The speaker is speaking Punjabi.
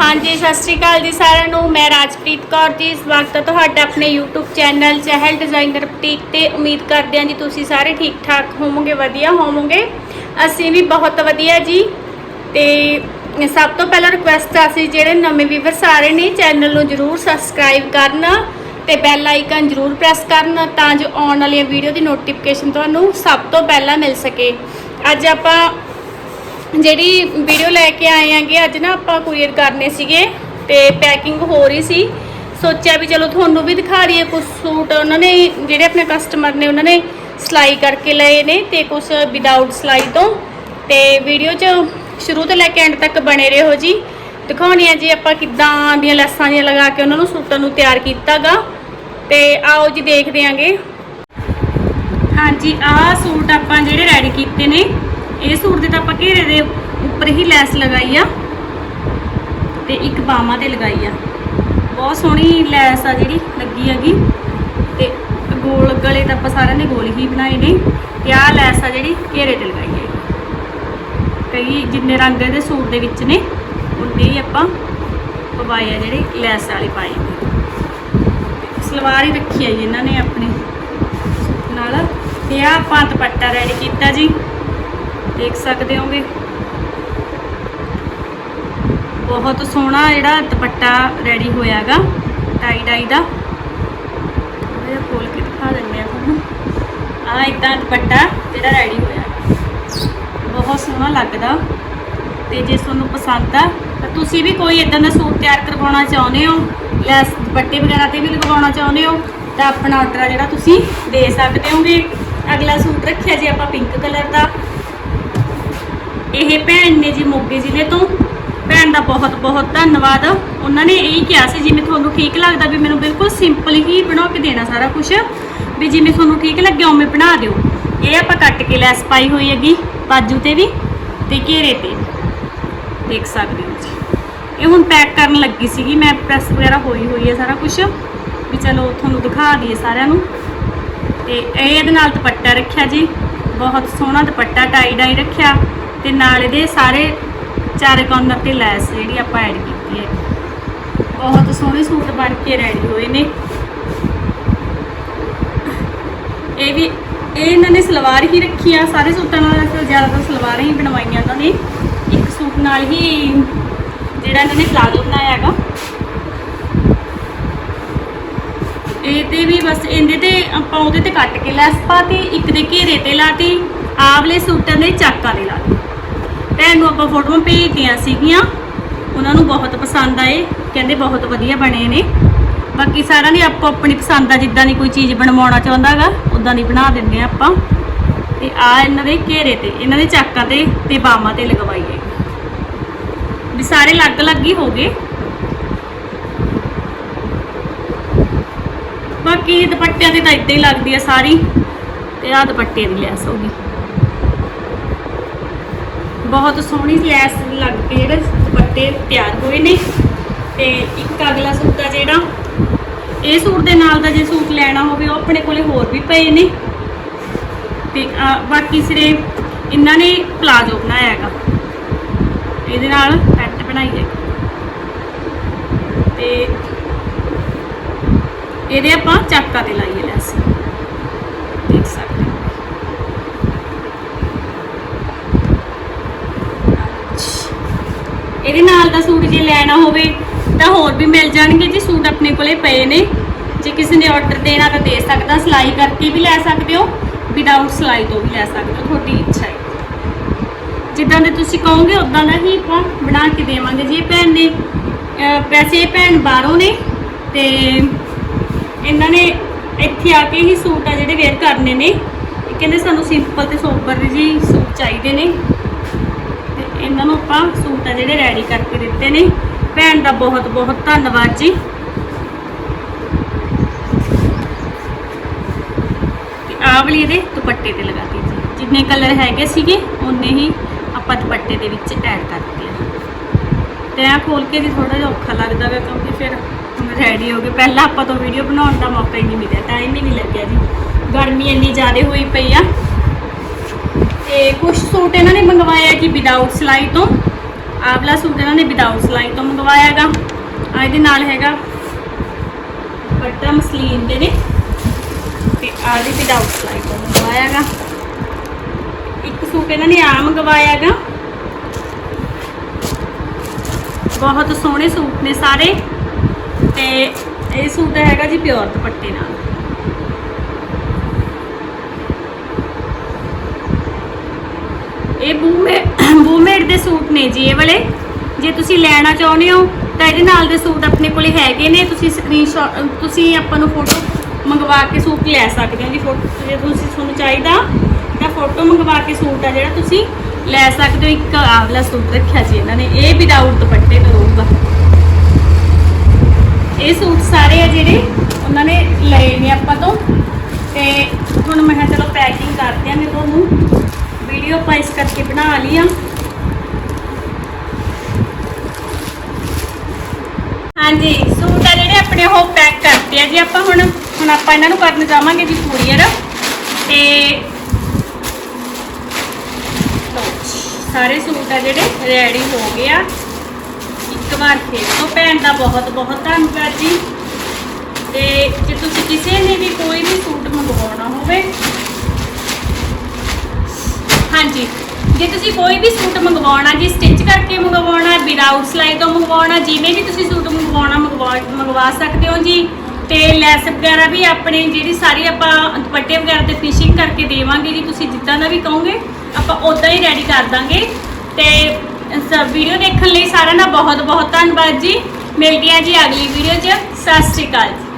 ਹਾਂਜੀ, ਸਤਿ ਸ਼੍ਰੀ ਅਕਾਲ ਜੀ ਸਾਰਿਆਂ ਨੂੰ। ਮੈਂ ਰਾਜਪ੍ਰੀਤ ਕੌਰ ਜੀ। ਸਵਾਗਤ ਹੈ ਤੁਹਾਡਾ ਆਪਣੇ YouTube channel Chahal designer boutique ਤੇ। ਉਮੀਦ ਕਰਦੇ ਹਾਂ ਜੀ ਤੁਸੀਂ ਸਾਰੇ ਠੀਕ ਠਾਕ ਹੋਵੋਗੇ, ਵਧੀਆ ਹੋਵੋਗੇ। ਅਸੀਂ ਵੀ ਬਹੁਤ ਵਧੀਆ ਜੀ। ਤੇ ਸਭ ਤੋਂ ਪਹਿਲਾਂ ਰਿਕੁਐਸਟ ਆ ਸੀ ਜਿਹੜੇ ਨਵੇਂ ਵੀਵਰ ਸਾਰੇ ਨੇ, ਚੈਨਲ ਨੂੰ ਜਰੂਰ ਸਬਸਕ੍ਰਾਈਬ ਕਰਨ ਤੇ ਬੈਲ ਆਈਕਨ ਜਰੂਰ ਪ੍ਰੈਸ ਕਰਨ ਤਾਂ ਜੋ ਆਉਣ ਵਾਲੀਆਂ ਵੀਡੀਓ ਦੀ ਨੋਟੀਫਿਕੇਸ਼ਨ ਤੁਹਾਨੂੰ ਸਭ ਤੋਂ ਪਹਿਲਾਂ ਮਿਲ ਸਕੇ। ਅੱਜ ਆਪਾਂ ਜਿਹੜੀ ਵੀਡੀਓ ਲੈ ਕੇ ਆਏ ਆਂਗੇ ਅੱਜ ਨਾ ਆਪਾਂ ਕੁਰੀਅਰ ਕਰਨੇ ਸੀਗੇ ਤੇ ਪੈਕਿੰਗ ਹੋ ਰਹੀ ਸੀ। ਸੋਚਿਆ ਵੀ ਚਲੋ ਤੁਹਾਨੂੰ ਵੀ ਦਿਖਾ ਦਈਏ ਕੁਝ ਸੂਟ ਉਹਨਾਂ ਨੇ, ਜਿਹੜੇ ਆਪਣੇ ਕਸਟਮਰ ਨੇ, ਉਹਨਾਂ ਨੇ ਸਿਲਾਈ ਕਰਕੇ ਲਏ ਨੇ ਤੇ ਕੁਝ ਵਿਦਆਊਟ ਸਿਲਾਈ ਤੋਂ। ਤੇ ਵੀਡੀਓ 'ਚ ਸ਼ੁਰੂ ਤੋਂ ਲੈ ਕੇ ਐਂਡ ਤੱਕ ਬਣੇ ਰਹੋ ਜੀ। ਦਿਖਾਉਣੀ ਆ ਜੀ ਆਪਾਂ ਕਿੱਦਾਂ ਦੀਆਂ ਲੈਸਾਂ ਦੀਆਂ ਲਗਾ ਕੇ ਉਹਨਾਂ ਨੂੰ ਸੂਟਾਂ ਨੂੰ ਤਿਆਰ ਕੀਤਾਗਾ। ਤੇ ਆਓ ਜੀ ਦੇਖਦੇ ਆਂਗੇ। ਹਾਂਜੀ, ਆਹ ਸੂਟ ਆਪਾਂ ਜਿਹੜੇ ਰੈਡੀ ਕੀਤੇ ਨੇ। ਇਹ ਸੂਟ ਦੇ ਤਾਂ ਆਪਾਂ ਘੇਰੇ ਦੇ ਉੱਪਰ ਹੀ ਲੈਸ ਲਗਾਈ ਆ ਤੇ ਇੱਕ ਬਾਹਾਂ ਤੇ ਲਗਾਈ ਆ। ਬਹੁਤ ਸੋਹਣੀ ਲੈਸ ਆ ਜਿਹੜੀ ਲੱਗੀ ਹੈਗੀ। ਤੇ ਗੋਲ ਗਲੇ ਤਾਂ ਆਪਾਂ ਸਾਰਿਆਂ ਨੇ ਗੋਲ ਹੀ ਬਣਾਏ ਨੇ। ਤੇ ਆਹ ਲੈਸ ਆ ਜਿਹੜੀ ਘੇਰੇ ਤੇ ਲਗਾਈ ਹੈ। ਕਈ ਜਿੰਨੇ ਰੰਗ ਇਹਦੇ ਸੂਟ ਦੇ ਵਿੱਚ ਨੇ ਉਨੇ ਹੀ ਆਪਾਂ ਪਵਾਏ ਆ ਜਿਹੜੇ ਲੈਸ ਵਾਲੇ ਪਾਏ ਨੇ। ਸਲਵਾਰ ਹੀ ਰੱਖੀ ਆ ਜੀ ਇਹਨਾਂ ਨੇ ਆਪਣੇ। ਨਾਲ ਤੇ ਆ ਆਪਾਂ ਦੁਪੱਟਾ ਰੈਡੀ ਕੀਤਾ ਜੀ। ਦੇਖ ਸਕਦੇ ਹੋਗੇ। ਬਹੁਤ ਸੋਹਣਾ ਜਿਹੜਾ ਦੁਪੱਟਾ ਰੈਡੀ ਹੋਇਆਗਾ ਟਾਈ ਡਾਈ ਦਾ। ਇਹ ਖੋਲ ਕੇ ਦਿਖਾ ਦਿੰਦੇ ਆ ਤੁਹਾਨੂੰ। ਆ ਇਦਾਂ ਦੁਪੱਟਾ ਜਿਹੜਾ ਰੈਡੀ ਹੋਇਆ। ਬਹੁਤ ਸੋਹਣਾ ਲੱਗਦਾ। ਤੇ ਜੇ ਤੁਹਾਨੂੰ ਪਸੰਦ ਆ, ਤਾਂ ਤੁਸੀਂ ਵੀ ਕੋਈ ਇਦਾਂ ਦਾ ਸੂਟ ਤਿਆਰ ਕਰਵਾਉਣਾ ਚਾਹੁੰਦੇ ਹੋ ਲੈਸ ਦੁਪੱਟੇ ਵਗੈਰਾ ਤੇ ਵੀ ਲਗਵਾਉਣਾ ਚਾਹੁੰਦੇ ਹੋ, ਤਾਂ ਆਪਣਾ ਆਰਡਰ ਆ ਜਿਹੜਾ ਤੁਸੀਂ ਦੇ ਸਕਦੇ ਹੋਗੇ। ਅਗਲਾ ਸੂਟ ਰੱਖਿਆ ਜੀ ਆਪਾਂ ਪਿੰਕ ਕਲਰ ਦਾ ਇਹ ਭੈਣ ਨੇ ਜੀ ਮੋਗੇ ਜ਼ਿਲ੍ਹੇ ਤੋਂ। ਭੈਣ ਦਾ ਬਹੁਤ ਬਹੁਤ ਧੰਨਵਾਦ। ਉਹਨਾਂ ਨੇ ਇਹ ਕਿਹਾ ਸੀ, ਜਿਵੇਂ ਤੁਹਾਨੂੰ ਠੀਕ ਲੱਗਦਾ ਵੀ ਮੈਨੂੰ ਬਿਲਕੁਲ ਸਿੰਪਲ ਹੀ ਬਣਾ ਕੇ ਦੇਣਾ ਸਾਰਾ ਕੁਝ ਵੀ ਜਿਵੇਂ ਤੁਹਾਨੂੰ ਠੀਕ ਲੱਗਿਆ ਉਵੇਂ ਬਣਾ ਦਿਓ। ਇਹ ਆਪਾਂ ਕੱਟ ਕੇ ਲੈਸ ਪਾਈ ਹੋਈ ਹੈਗੀ, ਬਾਜੂ ਤੇ ਵੀ ਤੇ ਘੇਰੇ ਤੇ। ਦੇਖ ਸਕਦੇ ਹੋ ਜੀ। ਇਹ ਹੁਣ ਪੈਕ ਕਰਨ ਲੱਗੀ ਸੀਗੀ, ਮੈਂ ਪ੍ਰੈਸ ਵਗੈਰਾ ਹੋਈ ਹੋਈ ਹੈ ਸਾਰਾ ਕੁਝ ਵੀ ਚਲੋ ਤੁਹਾਨੂੰ ਦਿਖਾ ਦਈਏ ਸਾਰਿਆਂ ਨੂੰ। ਤੇ ਇਹ ਇਹਦੇ ਨਾਲ ਦੁਪੱਟਾ ਰੱਖਿਆ ਜੀ। ਬਹੁਤ ਸੋਹਣਾ ਦੁਪੱਟਾ ਟਾਈ ਡਾਈ ਰੱਖਿਆ। ਤੇ ਨਾਲ ਇਹਦੇ ਸਾਰੇ ਚਾਰੇ ਕਾਰਨਰ ਤੇ ਲੈਸ ਜਿਹੜੀ ਆਪਾਂ ਐਡ ਕੀਤੀ ਹੈ। ਬਹੁਤ ਸੋਹਣੇ ਸੂਟ ਬਣ ਕੇ ਰੈਡੀ ਹੋਏ ਨੇ। ਇਹ ਵੀ, ਇਹ ਇਹਨਾਂ ਨੇ ਸਲਵਾਰ ਹੀ ਰੱਖੀ ਆ, ਸਾਰੇ ਸੂਟਾਂ ਨਾਲ ਜ਼ਿਆਦਾਤਰ ਸਲਵਾਰਾਂ ਹੀ ਬਣਵਾਈਆਂ ਇਹਨਾਂ ਨੇ। ਇੱਕ ਸੂਟ ਨਾਲ ਹੀ ਜਿਹੜਾ ਇਹਨਾਂ ਨੇ ਪਲਾਜ਼ੋ ਬਣਾਇਆ ਹੈਗਾ। ਇਹਦੇ ਵੀ ਬਸ ਇਹਦੇ ਤੇ ਆਪਾਂ ਉਹਦੇ ਤੇ ਕੱਟ ਕੇ ਲੈਸ ਪਾਤੀ, ਇੱਕ ਦੇ ਘੇਰੇ ਤੇ ਲਾਤੀ, ਆਵਲੇ ਸੂਟਾਂ ਦੇ ਚਾਕਾਂ ਦੇ ਲਾਤੀ। ਭੈਣ ਨੂੰ ਆਪਾਂ ਫੋਟੋਆਂ ਭੇਜਤੀਆਂ ਸੀਗੀਆਂ। ਉਹਨਾਂ ਨੂੰ ਬਹੁਤ ਪਸੰਦ ਆਏ। ਕਹਿੰਦੇ ਬਹੁਤ ਵਧੀਆ ਬਣੇ ਨੇ। ਬਾਕੀ ਸਾਰਿਆਂ ਦੀ ਆਪੋ ਆਪਣੀ ਪਸੰਦ ਆ, ਜਿੱਦਾਂ ਦੀ ਕੋਈ ਚੀਜ਼ ਬਣਵਾਉਣਾ ਚਾਹੁੰਦਾਗਾ ਉਦਾਂ ਦੀ ਬਣਾ ਦਿੰਦੇ ਆ ਆਪਾਂ। ਤੇ ਆ ਇਹਨਾਂ ਦੇ ਘੇਰੇ ਤੇ, ਇਹਨਾਂ ਦੇ ਚਾਕਾਂ ਤੇ ਤੇ ਬਾਹਾਂ ਤੇ ਲਗਵਾਈਏ ਵੀ ਸਾਰੇ ਅਲੱਗ-ਅਲੱਗ ਹੀ ਹੋ ਗਏ। ਬਾਕੀ ਦੁਪੱਟਿਆਂ ਤੇ ਤਾਂ ਇਦਾਂ ਹੀ ਲੱਗਦੀ ਆ ਸਾਰੀ। ਤੇ ਆ ਦੁਪੱਟੇ ਦੀ ਲੈਸ ਹੋ ਗਈ ਬਹੁਤ ਸੋਹਣੀ ਲੈਸ ਲੱਗ ਕੇ ਜਿਹੜੇ ਦੁਪੱਟੇ ਤਿਆਰ ਹੋਏ ਨੇ। ਤੇ ਇੱਕ ਅਗਲਾ ਸੂਟ ਆ ਜਿਹੜਾ, ਇਹ ਸੂਟ ਦੇ ਨਾਲ ਦਾ ਜੇ ਸੂਟ ਲੈਣਾ ਹੋਵੇ, ਉਹ ਆਪਣੇ ਕੋਲੇ ਹੋਰ ਵੀ ਪਏ ਨੇ। ਤੇ ਬਾਕੀ ਸਿਰੇ ਇਹਨਾਂ ਨੇ ਪਲਾਜ਼ੋ ਬਣਾਇਆ ਹੈਗਾ। ਇਹਦੇ ਨਾਲ ਪੈਂਟ ਬਣਾਈ ਹੈ। ਤੇ ਇਹਦੇ ਆਪਾਂ ਚੱਕਾ ਤੇ ਲਾਈਏ ਲੈਸ ਦੇਖ ਸਕਦੇ ਹੋ ਇਹਦੇ ਨਾਲ ਦਾ ਸੂਟ ਜੇ ਲੈਣਾ ਹੋਵੇ ਤਾਂ ਹੋਰ ਵੀ ਮਿਲ ਜਾਣਗੇ ਜੀ, ਸੂਟ ਆਪਣੇ ਕੋਲੇ ਪਏ ਨੇ। ਜੇ ਕਿਸੇ ਨੇ ਆਰਡਰ ਦੇਣਾ ਤਾਂ ਦੇ ਸਕਦਾ, ਸਿਲਾਈ ਕਰਕੇ ਵੀ ਲੈ ਸਕਦੇ ਹੋ ਵਿਦਆਊਟ ਸਿਲਾਈ ਤੋਂ ਵੀ ਲੈ ਸਕਦੇ ਹੋ, ਤੁਹਾਡੀ ਇੱਛਾ ਹੈ। ਜਿੱਦਾਂ ਦੇ ਤੁਸੀਂ ਕਹੋਗੇ ਉਦਾਂ ਦਾ ਹੀ ਆਪਾਂ ਬਣਾ ਕੇ ਦੇਵਾਂਗੇ ਜੀ। ਇਹ ਭੈਣ ਨੇ, ਅਹ, ਵੈਸੇ ਇਹ ਭੈਣ ਬਾਹਰੋਂ ਨੇ ਤੇ ਇਹਨਾਂ ਨੇ ਇੱਥੇ ਆ ਕੇ ਹੀ ਸੂਟ ਆ ਜਿਹੜੇ ਵੇਅਰ ਕਰਨੇ ਨੇ। ਕਹਿੰਦੇ ਸਾਨੂੰ ਸਿੰਪਲ ਤੇ ਸੋਬਰ ਜੀ ਸੂਟ ਚਾਹੀਦੇ ਨੇ। ਇਹਨਾਂ ਨੂੰ ਆਪਾਂ ਸੂਟ ਆ ਜਿਹੜੇ ਰੈਡੀ ਕਰਕੇ ਦਿੱਤੇ ਨੇ। ਭੈਣ ਦਾ ਬਹੁਤ ਬਹੁਤ ਧੰਨਵਾਦ ਜੀ। ਤੇ ਆਹ ਵਾਲੀ ਇਹਦੇ ਦੁਪੱਟੇ ਤੇ ਲਗਾ ਦਿੱਤੀ। ਜੀ ਜਿੰਨੇ ਕਲਰ ਹੈਗੇ ਸੀਗੇ ਉਨੇ ਹੀ ਆਪਾਂ ਦੁਪੱਟੇ ਦੇ ਵਿੱਚ ਐਡ ਕਰਤੇ ਆ। ਤੇ ਆ ਖੋਲ ਕੇ ਜੀ ਥੋੜਾ ਜਿਹਾ ਔਖਾ ਲੱਗਦਾ ਵਾ ਕਿਉਂਕਿ ਫਿਰ ਰੈਡੀ ਹੋ ਗਏ। ਪਹਿਲਾਂ ਆਪਾਂ ਤੋਂ ਵੀਡੀਓ ਬਣਾਉਣ ਦਾ ਮੌਕਾ ਹੀ ਨਹੀਂ ਮਿਲਿਆ ਟਾਈਮ ਹੀ ਨਹੀਂ ਲੱਗਿਆ ਜੀ। ਗਰਮੀ ਇੰਨੀ ਜ਼ਿਆਦਾ ਹੋਈ ਪਈ ਆ। ਸੂਟ ਇਹਨਾਂ ਨੇ ਮੰਗਵਾਏ ਜੀ ਵਿਦਆਊਟ ਸਿਲਾਈ ਤੋਂ। ਆਹ ਸੂਟ ਇਹਨਾਂ ਨੇ ਵਿਦਆਊਟ ਸਿਲਾਈ ਤੋਂ ਮੰਗਵਾਇਆਗਾ ਆ ਇਹਦੇ ਨਾਲ ਹੈਗਾ ਪੱਟਾ ਮਸਲੀਨ ਦੇ ਨੇ। ਤੇ ਆ ਵੀ ਵਿਦਆਊਟ ਸਿਲਾਈ ਤੋਂ ਮੰਗਵਾਇਆਗਾ ਇੱਕ ਸੂਟ ਇਹਨਾਂ ਨੇ ਆ ਮੰਗਵਾਇਆਗਾ ਬਹੁਤ ਸੋਹਣੇ ਸੂਟ ਨੇ ਸਾਰੇ। ਤੇ ਇਹ ਸੂਟ ਹੈਗਾ ਜੀ ਪਿਓਰ ਦੁਪੱਟੇ ਨਾਲ। ਇਹ ਬੂਮੇ, ਬੂਮੇਡ ਦੇ ਸੂਟ ਨੇ ਜੀ ਇਹ ਵਾਲੇ। ਜੇ ਤੁਸੀਂ ਲੈਣਾ ਚਾਹੁੰਦੇ ਹੋ, ਤਾਂ ਇਹਦੇ ਨਾਲ ਦੇ ਸੂਟ ਆਪਣੇ ਕੋਲੇ ਹੈਗੇ ਨੇ। ਤੁਸੀਂ ਸਕਰੀਨਸ਼ਾਟ ਤੁਸੀਂ ਆਪਾਂ ਨੂੰ ਫੋਟੋ ਮੰਗਵਾ ਕੇ ਸੂਟ ਲੈ ਸਕਦੇ ਹੋ ਜੀ। ਫੋਟੋ, ਜੇ ਤੁਸੀਂ ਤੁਹਾਨੂੰ ਚਾਹੀਦਾ, ਤਾਂ ਫੋਟੋ ਮੰਗਵਾ ਕੇ ਸੂਟ ਆ ਜਿਹੜਾ ਤੁਸੀਂ ਲੈ ਸਕਦੇ ਹੋ। ਇੱਕ ਆਹ ਸੂਟ ਰੱਖਿਆ ਜੀ ਇਹਨਾਂ ਨੇ। ਇਹ ਵਿਦਆਊਟ ਦੁਪੱਟੇ ਤੋਂ ਰਹੂਗਾ ਇਹ ਸੂਟ ਸਾਰੇ ਆ ਜਿਹੜੇ ਉਹਨਾਂ ਨੇ ਲਏ ਨੇ ਆਪਾਂ ਤੋਂ। ਤੇ ਹੁਣ ਮੈਂ ਕਿਹਾ ਚਲੋ ਪੈਕਿੰਗ ਕਰਦੇ ਆਂ ਨੇ ਤੁਹਾਨੂੰ। ਵੀਡੀਓ ਆਪਾਂ ਇਸ ਕਰਕੇ ਬਣਾ ਲਈ ਆ ਹਾਂਜੀ, ਸੂਟ ਆ ਜਿਹੜੇ ਆਪਣੇ ਉਹ ਪੈਕ ਕਰਤੇ ਆ ਜੀ ਆਪਾਂ ਹੁਣ। ਹੁਣ ਆਪਾਂ ਇਹਨਾਂ ਨੂੰ ਕਰਨ ਜਾਵਾਂਗੇ ਜੀ ਕੁਰੀਅਰ ਤੇ ਸਾਰੇ ਸੂਟ ਆ ਜਿਹੜੇ ਰੈਡੀ ਹੋ ਗਏ ਆ। ਇੱਕ ਵਾਰ ਫੇਰ ਤੋਂ ਭੈਣ ਦਾ ਬਹੁਤ ਬਹੁਤ ਧੰਨਵਾਦ ਜੀ। ਤੇ ਜੇ ਤੁਸੀਂ ਕਿਸੇ ਨੇ ਵੀ ਕੋਈ ਵੀ ਸੂਟ ਮੰਗਵਾਉਣਾ ਹੋਵੇ ਹਾਂਜੀ। ਜੇ ਤੁਸੀਂ ਕੋਈ ਵੀ ਸੂਟ ਮੰਗਵਾਉਣਾ, ਜੀ ਸਟਿਚ ਕਰਕੇ ਮੰਗਵਾਉਣਾ ਵਿਦਆਊਟ ਸਿਲਾਈ ਤੋਂ ਮੰਗਵਾਉਣਾ, ਜਿਵੇਂ ਵੀ ਤੁਸੀਂ ਸੂਟ ਮੰਗਵਾਉਣਾ, ਮੰਗਵਾ ਮੰਗਵਾ ਸਕਦੇ ਹੋ ਜੀ। ਤੇ ਲੈਸ ਵਗੈਰਾ ਵੀ ਆਪਣੇ ਜਿਹੜੀ ਸਾਰੀ ਆਪਾਂ ਦੁਪੱਟੇ ਵਗੈਰਾ ਤੇ ਫਿਸ਼ਿੰਗ ਕਰਕੇ ਦੇਵਾਂਗੇ ਜੀ। ਤੁਸੀਂ ਜਿੱਦਾਂ ਦਾ ਵੀ ਕਹੋਗੇ, ਆਪਾਂ ਉਦਾਂ ਹੀ ਰੈਡੀ ਕਰ ਦਾਂਗੇ। ਤੇ ਵੀਡੀਓ ਦੇਖਣ ਲਈ ਸਾਰਿਆਂ ਦਾ ਬਹੁਤ ਬਹੁਤ ਧੰਨਵਾਦ ਜੀ। ਮਿਲਦੇ ਹਾਂ ਜੀ ਅਗਲੀ ਵੀਡੀਓ 'ਚ। ਸਤਿ ਸ਼੍ਰੀ ਅਕਾਲ ਜੀ।